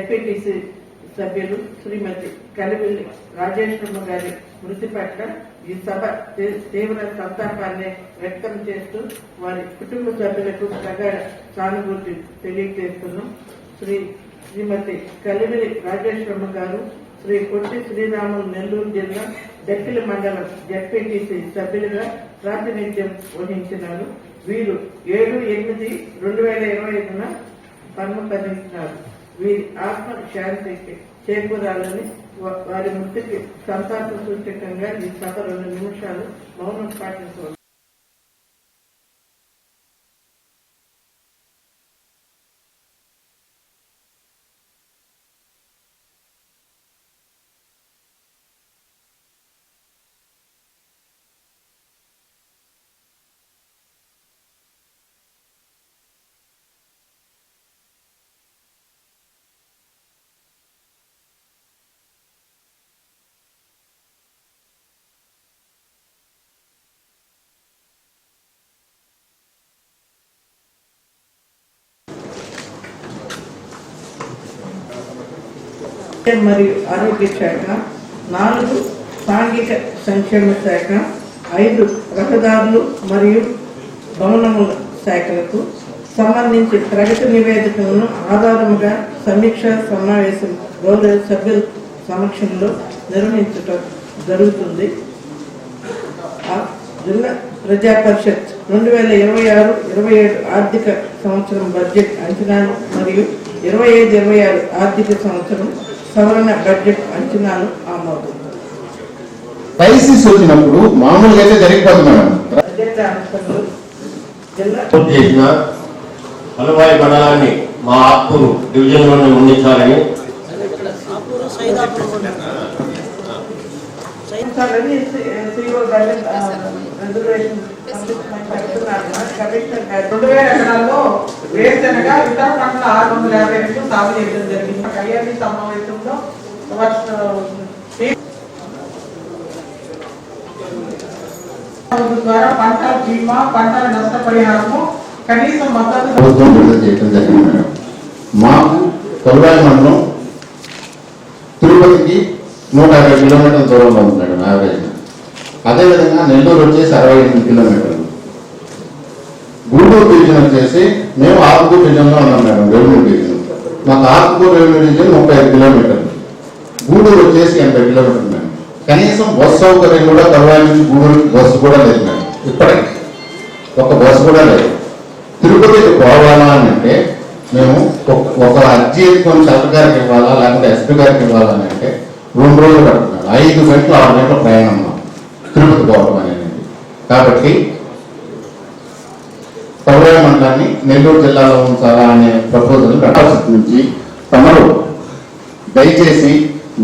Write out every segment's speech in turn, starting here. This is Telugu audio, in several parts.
ఎపిటిసి సభ్యులు శ్రీమతి కలివిల్లి రాజేశ్వరమ్మ గారి మృతి పట్ల ఈ సభ తీవ్ర సంతాపాన్ని వ్యక్తం చేస్తూ వారి కుటుంబ సభ్యులకు ప్రగాఢ సానుభూతి తెలియజేస్తున్నాం. శ్రీ శ్రీమతి కలివిలి రాజేశ్వరమ్మ గారు శ్రీ పొట్టి శ్రీరాములు నెల్లూరు జిల్లా దక్కిలి మండలం జడ్పీటీసీ సభ్యులుగా ప్రాతినిధ్యం వహించినారు. వీరు ఏడు ఎనిమిది రెండు వేల ఇరవై ఐదున పరమపదించినారు వీరి ఆత్మ శాంతికి చేకూరాలని వారి మృతికి సంతాప సూచకంగా ఈ సభ రెండు నిమిషాలు మౌనం పాటించవచ్చు మరియు ఆరోగ్య శాఖ నాలుగు సాంఘిక సంక్షేమ శాఖ ఐదు రహదారులు మరియు భవనముల శాఖలకు సంబంధించి ప్రగతి నివేదికలను ఆధారముగా సమీక్ష సమావేశం గౌరవ సభ్యుల సమక్షంలో నిర్వహించటం జరుగుతుంది. జిల్లా ప్రజా పరిషత్ రెండు వేల ఇరవై ఆరు ఇరవై ఏడు ఆర్థిక సంవత్సరం బడ్జెట్ అంచనాలు మరియు ఇరవై ఐదు ఇరవై ఆరు ఆర్థిక సంవత్సరం సవరణ బడ్జెట్ అంచనాలు ఆమోదం. క్రైసిస్ వచ్చినప్పుడు మామూలుగా అయితే జరిగిపోతుంది మేడం చేసిన హనుమాయి మండలాన్ని మా ఆత్మూరు డివిజన్లోనే ఉండించాలని అంశాలని సిఇఓ గారి రిజర్వేషన్ పెడుతున్నారు కమిషనర్ గారు రెండు వేల ఎకరాల్లో వేరుశనగ ఇతర పంటల ఆరు వందల యాభై రెండు సాగు చేయడం జరిగింది. కళ్యాణి సమావేశంలో ద్వారా పంటల బీమా పంటల నష్టపరిహారము కనీసం మద్దతు ప్రభుత్వం విడుదల చేయడం జరిగింది మాకు మండలం నూట యాభై కిలోమీటర్ల దూరంలో ఉంది మేడం యావరేజ్ అదేవిధంగా నెల్లూరు వచ్చేసి అరవై ఎనిమిది కిలోమీటర్లు. గుంటూరు డివిజన్ వచ్చేసి మేము ఆత్మకూరు డివిజన్లో ఉన్నాం మేడం రెవెన్యూ డివిజన్ మాకు ఆత్మకూరు రెవెన్యూ డివిజన్ ముప్పై ఐదు కిలోమీటర్లు. గూడూరు వచ్చేసి ఎనభై కిలోమీటర్లు మేడం. కనీసం బస్సు సౌకర్యం కూడా తర్వాత నుంచి గూడూరుకి బస్సు కూడా లేదు మేడం ఇప్పటికి. ఒక బస్సు కూడా లేదు. తిరుపతికి పోవాలా అని అంటే మేము ఒక- ఒక అర్జీ ఎత్తుకొని కలెక్టర్ గారికి ఇవ్వాలా లేకపోతే ఎస్పీ గారికి ఇవ్వాలా అని అంటే రెండు రోజులు పడుతున్నాడు ఐదు గంటలు ఆరు గంటల ప్రయాణం మాకు తిరుపతి పోవడం అనేది. కాబట్టి పర్వాయ మండలాన్ని నెల్లూరు జిల్లాలో ఉంచాలా అనే ప్రపోజల్ రాష్ట్ర నుంచి తమరు దయచేసి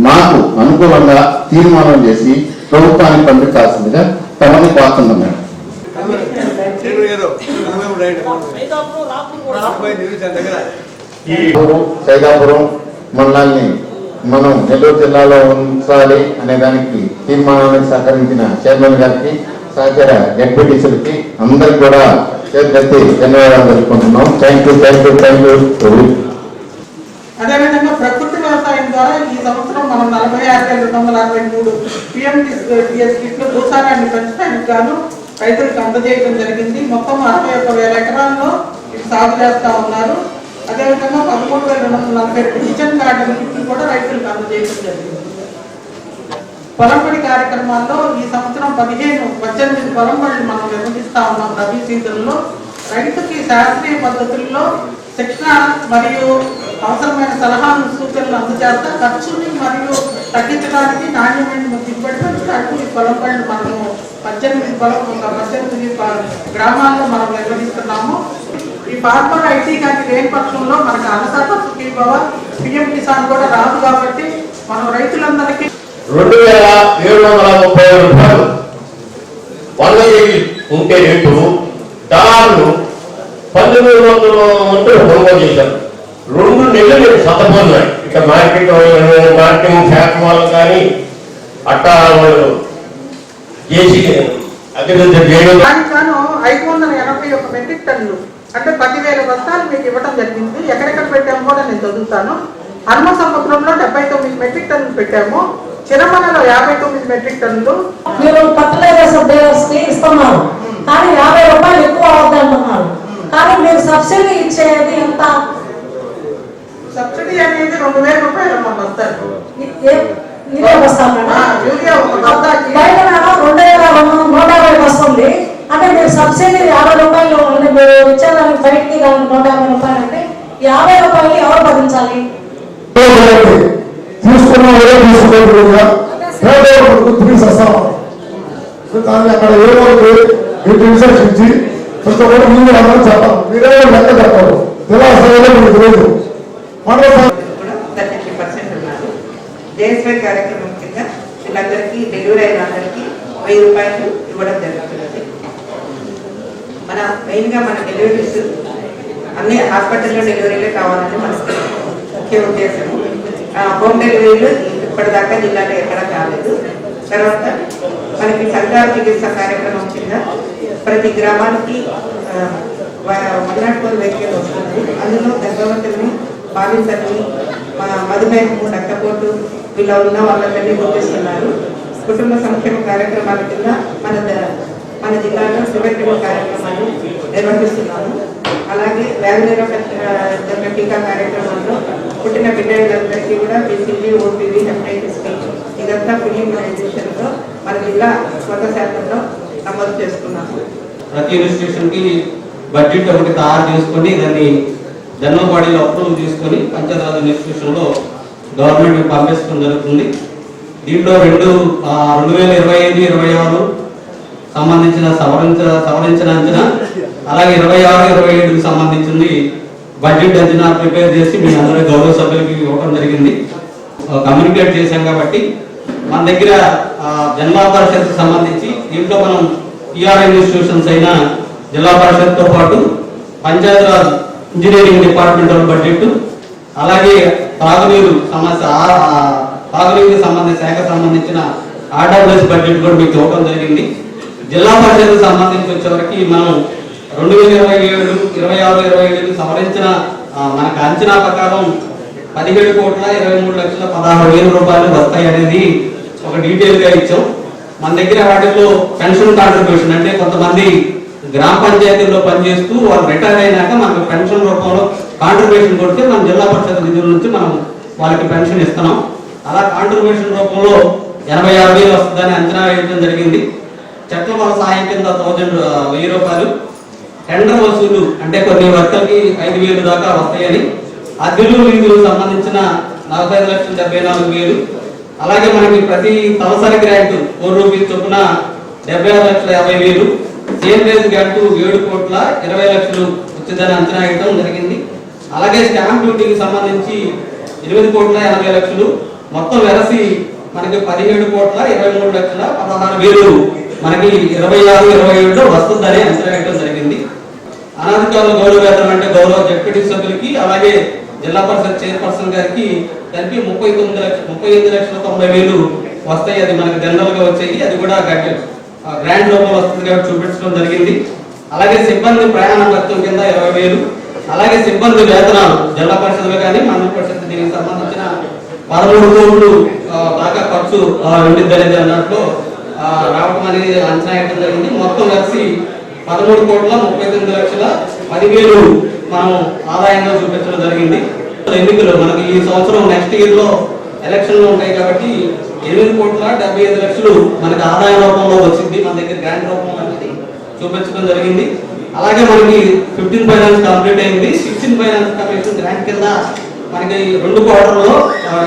మాకు అనుకూలంగా తీర్మానం చేసి ప్రభుత్వానికి పంపించాల్సిందిగా తమని కోరుతున్నాం మేడం. సైదాపురం మండలాన్ని మనం నెల్లూరు జిల్లాలో ఉంచాలి అనే దానికి తీర్మానానికి సహకరించిన చైర్మన్ గారికి సహచర డెప్యూటీసులకి అందరికి కూడా చేతి ధన్యవాదాలు తెలుపుకుంటున్నాం. Thank you thank you thank you అదేవిధంగా ప్రకృతి వ్యవసాయం ద్వారా ఈ సంవత్సరం మనం నలభై ఆరు వేల రెండు వందల అరవై మూడు పిఎం కిట్లు భూసారాన్ని పెంచడానికి గాను రైతులకు అందజేయడం జరిగింది. మొత్తం అరవై ఒక్క వేల ఎకరాల్లో సాగు చేస్తా ఉన్నారు. అదేవిధంగా పదమూడు వేల రెండు వందల నలభై రెండు కిచెన్ గార్డెన్ కూడా రైతులకు అందజేయడం జరిగింది. పొలంబడి కార్యక్రమాల్లో ఈ సంవత్సరం పదిహేను పద్దెనిమిది పొలంబడులు మనం నిర్వహిస్తా ఉన్నాం రబీ సీజన్లో. రైతుకి శాస్త్రీయ పద్ధతుల్లో శిక్షణ మరియు అవసరమైన సలహాలు సూచనలు అందజేస్తా ఖర్చుని మరియు తగ్గించడానికి నాణ్యమైన దిగుబడి పెంచడానికి ఈ పొలంబడిని మనము పద్దెనిమిది పొలం పద్దెనిమిది గ్రామాల్లో మనం నిర్వహిస్తున్నాము. ఈ ఫార్మర్ ఐటీ కానీ లేని పక్షంలో మనకు అన్నదాత సుఖీభవ పిఎం కిసాన్ కూడా రాదు కాబట్టి మనం రైతులందరికీ రెండు వేల ఏడు వందల ముప్పై ఏడు రూపాయలు వంద ఉంటే రేటు దళారులు పంతొమ్మిది వందల వంతు కొనుగోలు చేశారు. రెండు నెలలు నేను సతపోతున్నాయి ఇక మార్కెట్ మార్కెటింగ్ శాఖ వాళ్ళు కానీ అట్టా వాళ్ళు చేసి అగ్రికల్చర్ చేయడం ఐదు వందల ఎనభై ఒక మెట్రిక్ టన్నులు అంటే పదివేల బస్తాలు మీకు ఇవ్వడం జరిగింది. ఎక్కడెక్కడ పెట్టాము కూడా నేను చదువుతాను. హనుమ సముద్రంలో డెబ్బై తొమ్మిది మెట్రిక్ టన్నులు పెట్టాము. చిరమలలో యాభై తొమ్మిది మెట్రిక్ టన్నులు. మీరు ఫర్టిలైజర్స్ డేవర్స్కి ఇస్తున్నారు కానీ యాభై రూపాయలు ఎక్కువ అవుద్ది అంటున్నారు. కానీ మీరు సబ్సిడీ ఇచ్చేది ఎంత? సబ్సిడీ అనేది రెండు వేల రూపాయలు వస్తాను ఆ, యూరియా ఒక బస్తాకి బయట రెండు వేల రెండు నూట యాభై వస్తుంది అంటే మీరు సబ్సిడీ యాభై రూపాయలు మీరు ఇచ్చేదానికి బయటికి కానీ నూట యాభై రూపాయలు అంటే యాభై రూపాయలు ఎవరు భరించాలి? తీసుకున్న తిరిగి వస్తాం దాన్ని అక్కడ ఏమవుతుంది మీరు రిసర్చ్ ఇచ్చి కొంత కూడా ముందు అందరూ చెప్పాలి. మీరే లెక్క చెప్పాలి. తెలియదు మీకు తెలియదు. త్రీ పర్సెంట్ ఉన్నారు. జేఎస్వై కార్యక్రమం కింద వీళ్ళందరికీ డెలివరీ అయిన అందరికీ వెయ్యి రూపాయలు ఇవ్వడం జరుగుతున్నది మన మెయిన్గా మన డెలివరీస్ అన్ని హాస్పిటల్లో డెలివరీలే కావాలని మన ముఖ్య ఉద్దేశము. హోమ్ డెలివరీలు ఇప్పటిదాకా జిల్లాలో ఎక్కడ కాలేదు. తర్వాత మనకి సంఘాల చికిత్స కార్యక్రమం కింద ప్రతి గ్రామానికి వన్ నాట్ ఫోర్ వెహికల్ వస్తుంది. అందులో గర్భవతుల్ని బాధితుల్ని మధుమేహము రక్తపోటు వీళ్ళ ఉన్న వాళ్ళందరినీ గుర్తిస్తున్నారు. కుటుంబ సంక్షేమ కార్యక్రమాల కింద మన ద- మన జిల్లాలో ప్రివెంటివ్ కార్యక్రమాలు నిర్వహిస్తున్నాము. అలాగే వ్యాధి నిరోధక టీకా కార్యక్రమంలో పుట్టిన బిడ్డలందరికీ కూడా బీసీజీ ఓపీవీ హెపటైటిస్ బి ఇదంతా ఫ్రీ ఇమ్యునైజేషన్లో మన జిల్లా వంద శాతంలో నమోదు చేసుకున్నాము. ప్రతి ఇన్స్టిట్యూషన్కి బడ్జెట్ ఒకటి తయారు చేసుకొని దాన్ని జనరల్ బాడీలో అప్రూవ్ తీసుకొని పంచాయతీరాజ్ ఇన్స్టిట్యూషన్లో గవర్నమెంట్ పంపించడం జరుగుతుంది. దీంట్లో రెండు రెండు వేల ఇరవై ఐదు ఇరవై ఆరు సంబంధించిన సవరించ సవరించిన అంచనా. అలాగే ఇరవై ఆరు ఇరవై ఏడుకి సంబంధించింది బడ్జెట్ అంచనా ప్రిపేర్ చేసి మీ అందరి గౌరవ సభ్యులకి ఇవ్వడం జరిగింది. కమ్యూనికేట్ చేశాం కాబట్టి మన దగ్గర జిల్లా పరిషత్ సంబంధించి దీంట్లో మనం టిఆర్ ఇన్స్టిట్యూషన్స్ అయిన జిల్లా పరిషత్తో పాటు పంచాయతీరాజ్ ఇంజనీరింగ్ డిపార్ట్మెంట్ బడ్జెట్ అలాగే తాగునీరు సమస్య తాగునీరుకి సంబంధించిన శాఖ సంబంధించిన ఆర్డబ్ల్యూఎస్ బడ్జెట్ కూడా మీకు ఇవ్వడం జరిగింది. జిల్లా పరిషత్ సంబంధించి వచ్చేవరకు మనం రెండు వేల ఇరవై ఏడు ఇరవై ఆరు ఇరవై ఏడుకి సవరించిన మనకు అంచనా ప్రకారం పదిహేడు కోట్ల ఇరవై మూడు లక్షల పదహారు వేల రూపాయలు వస్తాయి అనేది ఒక డీటెయిల్గా ఇచ్చాం. మన దగ్గర వాటిలో పెన్షన్ కాంట్రిబ్యూషన్ అంటే కొంతమంది గ్రామ పంచాయతీల్లో పనిచేస్తూ వాళ్ళు రిటైర్ అయినాక మనకు పెన్షన్ రూపంలో కాంట్రిబ్యూషన్ కొడితే మన జిల్లా పరిషత్ నిధుల నుంచి మనం వాళ్ళకి పెన్షన్ ఇస్తున్నాం. అలా కాంట్రిబ్యూషన్ రూపంలో ఎనభై ఆరు వేలు వస్తుందని అంచనా వేయడం జరిగింది. చెట్ల వల్ల సాయం కింద థౌజండ్ వెయ్యి రూపాయలు టెండర్ వసూలు అంటే కొన్ని వర్తలకి ఐదు వేలు దాకా వస్తాయని అద్దెలు లీజులు సంబంధించిన నలభై ఐదు లక్షల డెబ్బై నాలుగు వేలు. అలాగే మనకి ప్రతి తలసరి గ్రాంట్ ఫోర్ రూపీస్ చొప్పున డెబ్బై ఆరు లక్షల యాభై వేలు. సేమ్ రేజ్ గ్రాంట్ ఏడు కోట్ల ఇరవై లక్షలు వచ్చిందని అంచనా వేయడం జరిగింది. అలాగే స్టాంప్ డ్యూటీకి సంబంధించి ఎనిమిది కోట్ల ఎనభై లక్షలు. మొత్తం వెరసి మనకి పదిహేడు కోట్ల ఇరవై మూడు లక్షల పదహారు వేలు మనకి ఇరవై ఆరు ఇరవై ఏడులో వస్తుందని అంచనా వేయడం జరిగింది. అనాధికారుల గౌరవ వేతనం అంటే గౌరవ డిప్యూటీ సభ్యులకి అలాగే జిల్లా పరిషత్ చైర్పర్సన్ గారికి కలిపి ముప్పై తొమ్మిది లక్ష ముప్పై ఎనిమిది లక్షల తొంభై వేలు వస్తాయి. అది మనకి జనరల్గా వచ్చాయి. అది కూడా గ్రాండ్ రూపంలో వస్తుంది కాబట్టి చూపించడం జరిగింది. అలాగే సిబ్బంది ప్రయాణ భత్యం కింద ఇరవై వేలు. అలాగే సిబ్బంది వేతనాలు జిల్లా పరిషత్లో కానీ మండల పరిషత్ దీనికి సంబంధించిన పదమూడు కోట్లు దాకా ఖర్చు ఆ, ఉండిద్ది అనేది అన్నట్లు రావడం అనేది అంచనా వేయడం జరిగింది. మొత్తం కలిసి పదమూడు కోట్ల ముప్పై తొమ్మిది లక్షల పదివేలు మనం ఆదాయంగా చూపించడం జరిగింది. ఎన్నికలు మనకి ఈ సంవత్సరం నెక్స్ట్ ఇయర్లో ఎలక్షన్లు ఉంటాయి కాబట్టి ఎనిమిది కోట్ల డెబ్బై ఐదు లక్షలు మనకి ఆదాయ రూపంలో వచ్చింది. మన దగ్గర గ్రాండ్ రూపంలో అనేది చూపించడం జరిగింది. అలాగే మనకి ఫిఫ్టీన్ ఫైనాన్స్ కంప్లీట్ అయింది. సిక్స్టీన్ ఫైనాన్స్ కమిషన్ గ్రాంట్ కింద మనకి రెండు క్వార్టర్లో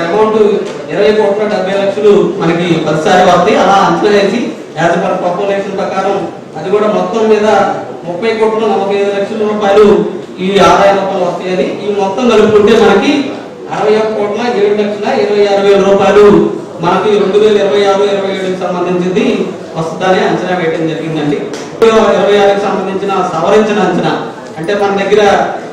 అమౌంట్ ఇరవై కోట్ల డెబ్బై లక్షలు మనకి ప్రతిసారి వస్తాయి. అలా అంచనా వేసి యాజ్ పర్ పాపులేషన్ ప్రకారం అది కూడా మొత్తం మీద ముప్పై కోట్ల నలభై ఐదు లక్షల రూపాయలు ఈ ఆదాయ రూపాయలు వస్తాయని ఈ మొత్తం కలుపుకుంటే మనకి అరవై ఒక్క కోట్ల ఏడు లక్షల ఇరవై ఆరు వేల రూపాయలు మనకి రెండు వేల ఇరవై ఆరు ఇరవై ఏడుకి సంబంధించింది వస్తుందని అంచనా వేయడం జరిగిందండి. ఇరవై ఆరుకి సంబంధించిన సవరించిన అంచనా. అంటే మన దగ్గర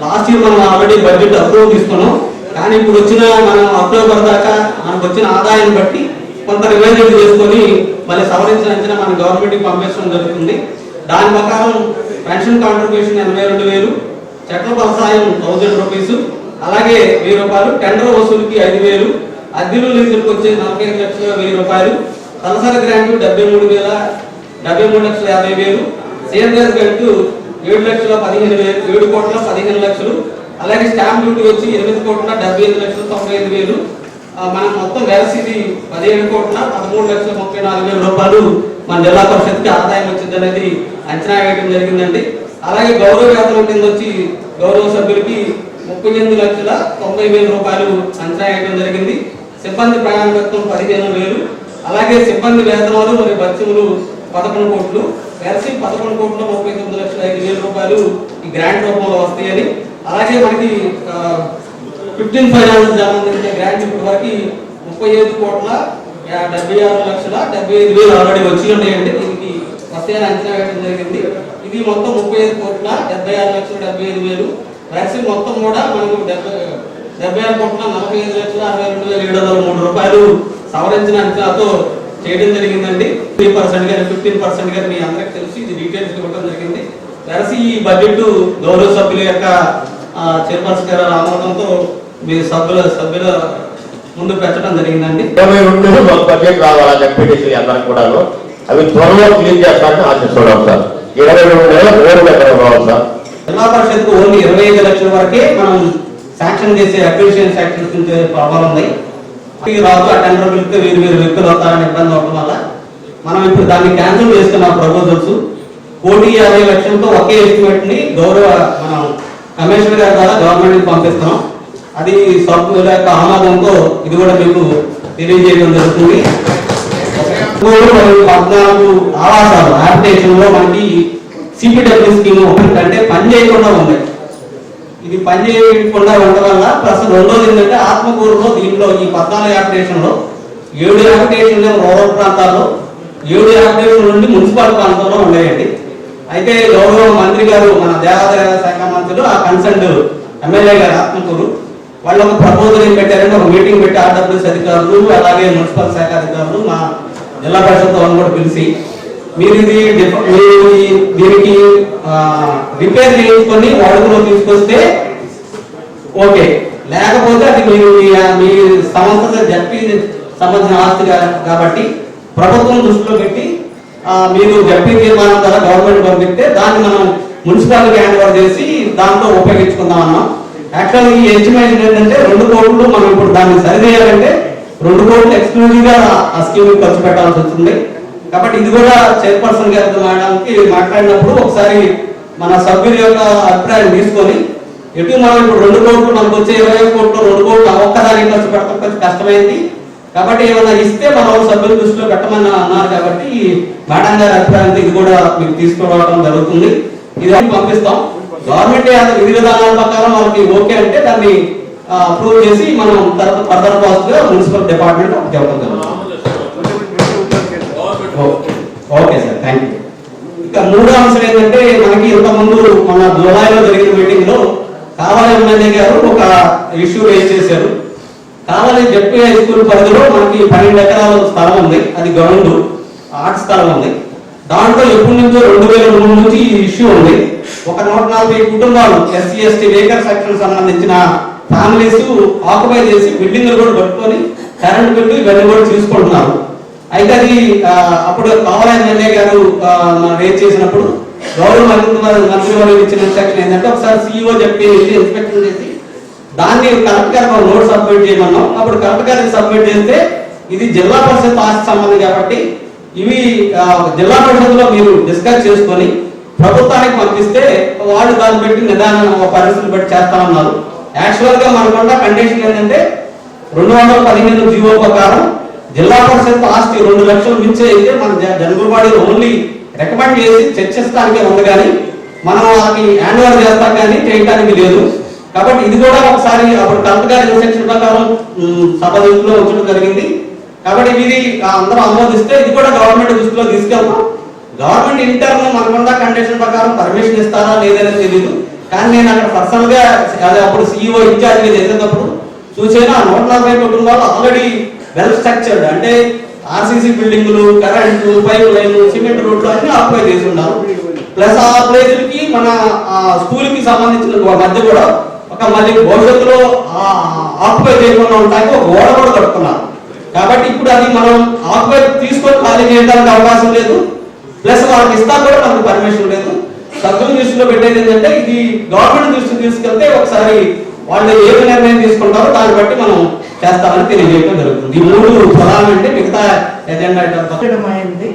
లాస్ట్ ఇయర్ మనం ఆల్రెడీ బడ్జెట్ అప్రూవ్ తీసుకున్నాం. కానీ ఇప్పుడు వచ్చిన మనం అక్టోబర్ దాకా మనకు వచ్చిన ఆదాయం బట్టి కొంత రివైజ్ చేసుకొని మళ్ళీ సవరించిన అంచనా మన గవర్నమెంట్కి పంపించడం జరుగుతుంది. దాని ప్రకారం పెన్షన్ కాంట్రిబ్యూషన్ ఎనభై రెండు వేలు చెట్ల వ్యవసాయం థౌజండ్ రూపీస్ అలాగే వెయ్యి రూపాయలు టెండర్ వసూలుకి ఐదు వేలు అద్దెలు లీజులకు వచ్చే నలభై ఐదు లక్షల వెయ్యి రూపాయలు తలసరి గ్రాంట్ డెబ్బై మూడు వేల డెబ్బై మూడు లక్షల యాభై వేలు సేంద్రస్ గ్రాంట్ ఏడు లక్షల పదిహేను వేలు ఏడు కోట్ల పదిహేను లక్షలు అలాగే స్టాంప్ డ్యూటీ వచ్చి ఎనిమిది కోట్ల డెబ్బై ఐదు లక్షల తొంభై ఐదు వేలు. మనం మొత్తం వేలసిది పదిహేడు కోట్ల పదమూడు లక్షల ముప్పై నాలుగు వేల రూపాయలు మన జిల్లా పరిషత్కి ఆదాయం వచ్చింది అనేది అంచనా వేయడం జరిగిందండి. అలాగే గౌరవ వేతనం కింద వచ్చి గౌరవ సభ్యులకి ముప్పై ఎనిమిది లక్షల తొంభై వేల రూపాయలు అంచనా వేయడం జరిగింది. సిబ్బంది ప్రయాణ పదిహేను వేలు. అలాగే సిబ్బంది వేతనాలు మరియు బత్యములు పదకొండు కోట్లు. కలిసి పదకొండు కోట్ల ముప్పై తొమ్మిది లక్షల ఐదు వేల రూపాయలు ఈ గ్రాంట్ రూపంలో వస్తాయని అలాగే మనకి ఫిఫ్టీన్ ఫైనాన్స్ సంబంధించిన గ్రాంట్ ఇప్పటి వరకు ముప్పై ఐదు కోట్ల డెబ్బై ఆరు లక్షల డెబ్బై ఐదు వేలు ఆల్రెడీ వచ్చి ఉన్నాయండి. దీనికి వస్తాయని అంచనా వేయడం జరిగింది. ఇది మొత్తం ముప్పై ఐదు కోట్ల డెబ్బై ఆరు లక్షల డెబ్బై ఐదు వేలు. వ్యాక్సిన్ మొత్తం కూడా మనకు డెబ్బై డెబ్బై ఆరు కోట్ల నలభై ఐదు లక్షల అరవై రెండు వేల ఏడు వందల మూడు రూపాయలు సవరించిన అంచనాతో చేయడం జరిగిందండి. త్రీ పర్సెంట్ కానీ ఫిఫ్టీన్ పర్సెంట్ కానీ మీ అందరికి తెలిసి. ఇది డీటెయిల్స్ ఇవ్వడం జరిగింది. వెరసి ఈ బడ్జెట్ గౌరవ సభ్యుల యొక్క చైర్పర్సన్ గారి ఆమోదంతో మీ సభ్యుల సభ్యుల ముందు పెట్టడం జరిగిందండి. ఇరవై రెండు బడ్జెట్ అందరికి కూడా అవి త్వరలో క్లీన్ చేస్తారని ఆశిస్తున్నాం సార్. ఇరవై రెండు నెలల కావాలి సార్. జిల్లా పరిషత్కు ఓన్లీ ఇరవై ఐదు లక్షల వరకే మనం శాంక్షన్ చేసే అప్లికేషన్ శాంక్షన్ ప్రాబ్లం ఉంది. రాదు ఆ టెండర్ పిలిస్తే వేరు వేరు వ్యక్తులు అవుతారని ఇబ్బంది అవడం వల్ల మనం ఇప్పుడు దాన్ని క్యాన్సిల్ చేస్తున్నాం ప్రపోజల్స్. కోటి యాభై లక్షలతో ఒకే ఎస్టిమేట్ని గౌరవ మనం కమిషనర్ గారి ద్వారా గవర్నమెంట్ పంపిస్తాం పంపిస్తున్నాం. అది సభ్యుల యొక్క ఆమోదంతో ఇది కూడా మీకు తెలియజేయడం జరుగుతుంది. మరియు పద్నాలుగు ఆవాసాలు హ్యాబిటేషన్లో మనకి సిపిడబ్ల్యూ స్కీమ్ అంటే పని చేయకుండా ఉన్నాయి. ఇది పని చేయకుండా ఉండడం వల్ల ప్లస్ రెండోది ఏంటంటే ఆత్మకూరులో దీంట్లో ఈ పద్నాలుగు హ్యాబిటేషన్ ఏడు హ్యాబిటేషన్ రూరల్ ప్రాంతాల్లో ఏడు హ్యాబిటేషన్ నుండి మున్సిపల్ ప్రాంతంలో ఉన్నాయండి. అయితే గౌరవ మంత్రి గారు మన దేవాదాయ శాఖ మంత్రులు ఆ కన్సల్ట్ ఎమ్మెల్యే గారు ఆత్మకూరు వాళ్ళు ఒక ప్రపోజల్ ఏం పెట్టారంటే ఒక మీటింగ్ పెట్టి ఆర్డబ్ల్యూఎస్ అధికారులు అలాగే మున్సిపల్ శాఖ అధికారులు మా జిల్లా పరిషత్ వాళ్ళని కూడా పిలిచి మీరు ఇది మీరు దీనికి రిపేర్ చేసుకొని వాడుకలో తీసుకొస్తే ఓకే. లేకపోతే అది మీరు మీ- మీ సంస్థ జడ్పీ సంబంధించిన ఆస్తి కాబట్టి ప్రభుత్వం దృష్టిలో పెట్టి మీరు జడ్పీ తీర్మానం ద్వారా గవర్నమెంట్ పంపిస్తే దాన్ని మనం మున్సిపాలిటీ హ్యాండ్ ఓవర్ చేసి దాంతో ఉపయోగించుకుందాం అన్నాం. యాక్చువల్ ఈ ఎస్టిమేషన్ ఏంటంటే రెండు కోట్లు మనం ఇప్పుడు దాన్ని సరిచేయాలంటే రెండు కోట్లు ఎక్స్క్లూజివ్గా ఆ స్కీమ్ ఖర్చు పెట్టాల్సి వస్తుంది. కాబట్టి ఇది కూడా చైర్పర్సన్ గారితో మాట్లాడడానికి మాట్లాడినప్పుడు ఒకసారి మన సభ్యుల యొక్క అభిప్రాయం తీసుకొని ఎటు మనం ఇప్పుడు రెండు కోట్లు మనకు వచ్చే ఇరవై కోట్లు రెండు కోట్లు ఒక్కదానికి ఖర్చు పెట్టడం కొంచెం కష్టమైంది. కాబట్టి ఏమైనా ఇస్తే మనం సభ్యుల దృష్టిలో పెట్టమని అన్నారు కాబట్టి మేడం గారి అభిప్రాయంతో ఇది కూడా మీకు తీసుకురావడం జరుగుతుంది. ఇది పంపిస్తాం. గవర్నమెంట్ విధి విధానాల ప్రకారం వాళ్ళకి ఓకే అంటే దాన్ని అప్రూవ్ చేసి మనం తర్వాత ఫర్దర్ కాస్ట్గా మున్సిపల్ డిపార్ట్మెంట్ చెప్పడం జరుగుతుంది. ఓకే సార్ థ్యాంక్ యూ ఇక మూడో అంశం ఏంటంటే మనకి ఇంతకుముందు మన జూలైలో జరిగిన మీటింగ్లో కావాలి ఎమ్మెల్యే గారు ఒక ఇష్యూ రేజ్ చేశారు. కావాలి జడ్పీ హై స్కూల్ పరిధిలో మనకి పన్నెండు ఎకరాల స్థలం ఉంది. అది గ్రౌండ్ ఆర్ట్ స్థలం ఉంది. దాంట్లో ఎప్పటి నుంచో రెండు వేల మూడు నుంచి ఈ ఇష్యూ ఉంది. ఒక నూట నలభై కుటుంబాలు S C S T weaker section సంబంధించిన ఫ్యామిలీస్ ఆక్యుపై చేసి బిల్డింగ్లు కూడా పట్టుకొని కరెంట్ బిల్లు ఇవన్నీ కూడా తీసుకుంటున్నారు. అయితే అది అప్పుడు కావాల ఎమ్మెల్యే గారు రేట్ చేసినప్పుడు గౌరవ మంత్రి వారు- మంత్రి వారు ఇచ్చిన ఇన్స్ట్రక్షన్ ఏంటంటే ఒకసారి సీఈఓ చెప్పి ఇన్స్పెక్షన్ చేసి దాన్ని కలెక్టర్ గారికి నోట్ సబ్మిట్ చేయమన్నాం. అప్పుడు కలెక్టర్ గారికి సబ్మిట్ చేస్తే ఇది జిల్లా పరిషత్ ఆస్తి సంబంధం కాబట్టి ఇవి జిల్లా పరిషత్లో మీరు డిస్కస్ చేసుకొని ప్రభుత్వానికి పంపిస్తే వాళ్ళు దాన్ని పెట్టి నిదానం ఒక పరిస్థితులు బట్టి చేస్తామన్నారు. యాక్చువల్గా మనకున్న కండిషన్ ఏంటంటే రెండు వందల పదిహేను జీవో ప్రకారం జిల్లా పరిషత్ ఆస్తి రెండు లక్షలు మించి అయితే మన జ- జనగురుబాడి ఓన్లీ రికమెండ్ చేసి చర్చిస్తానికే ఉంది కానీ మనం వాళ్ళకి హ్యాండ్ ఓవర్ చేస్తాం కానీ చేయడానికి లేదు. కాబట్టి ఇది కూడా ఒకసారి అప్పుడు కలెక్టర్ గారి ఇన్స్ట్రక్షన్ ప్రకారం సభ దృష్టిలో ఉంచడం జరిగింది. కాబట్టి ఇది అందరూ ఆమోదిస్తే ఇది కూడా గవర్నమెంట్ దృష్టిలో తీసుకెళ్తాం. గవర్నమెంట్ ఇంటర్న్ మనకున్న కండిషన్ ప్రకారం పర్మిషన్ ఇస్తారా లేదనేది తెలియదు కానీ నేను అక్కడ పర్సనల్గా అదే అప్పుడు సీఈఓ ఇన్ఛార్జ్గా చేసేటప్పుడు చూసాను ఆ నూట నలభై కుటుంబాలు ఆల్రెడీ వెల్ స్ట్రక్చర్డ్ అంటే ఆర్సీసీ బిల్డింగ్లు కరెంటు పైప్ లైన్ సిమెంట్ రోడ్లు అన్ని ఆక్యుపై చేసి ఉన్నారు. ప్లస్ ఆ ప్లేసులకి మన స్కూల్కి సంబంధించిన మధ్య కూడా ఒక మళ్ళీ భవిష్యత్తులో ఆక్యుపై చేయకుండా ఉండడానికి ఒక ఓడ కూడా కట్టుకున్నారు. కాబట్టి ఇప్పుడు అది మనం ఆక్యుపై తీసుకొని ఖాళీ చేయడానికి అవకాశం లేదు. ప్లస్ వాళ్ళకి ఇస్తా కూడా మనకు పర్మిషన్ లేదు. సభ్యుల దృష్టిలో పెట్టేది ఏంటంటే ఇది గవర్నమెంట్ దృష్టికి తీసుకెళ్తే ఒకసారి వాళ్ళు ఏమి నిర్ణయం తీసుకుంటారో దాన్ని బట్టి మనం చేస్తామని తెలియజేయడం జరుగుతుంది. ఈ మూడు అంటే మిగతా ఎజెండా ఐటమ్స్ అయింది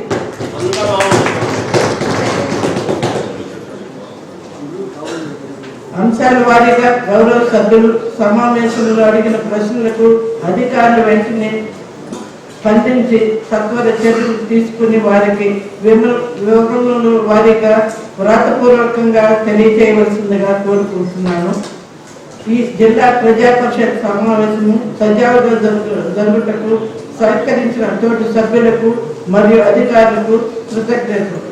అంశాల వారీగా గౌరవ సభ్యులు సమావేశంలో అడిగిన ప్రశ్నలకు అధికారులు వెంటనే స్పందించి సత్వర చర్యలు తీసుకుని వారికి విమ- వారిగా వ్రాతపూర్వకంగా తెలియజేయవలసిందిగా కోరుకుంటున్నాను. ఈ జిల్లా ప్రజా పరిషత్ సమావేశము సజావుగా జరుగు- జరుగుటకు సహకరించిన తోటి సభ్యులకు మరియు అధికారులకు కృతజ్ఞతలు.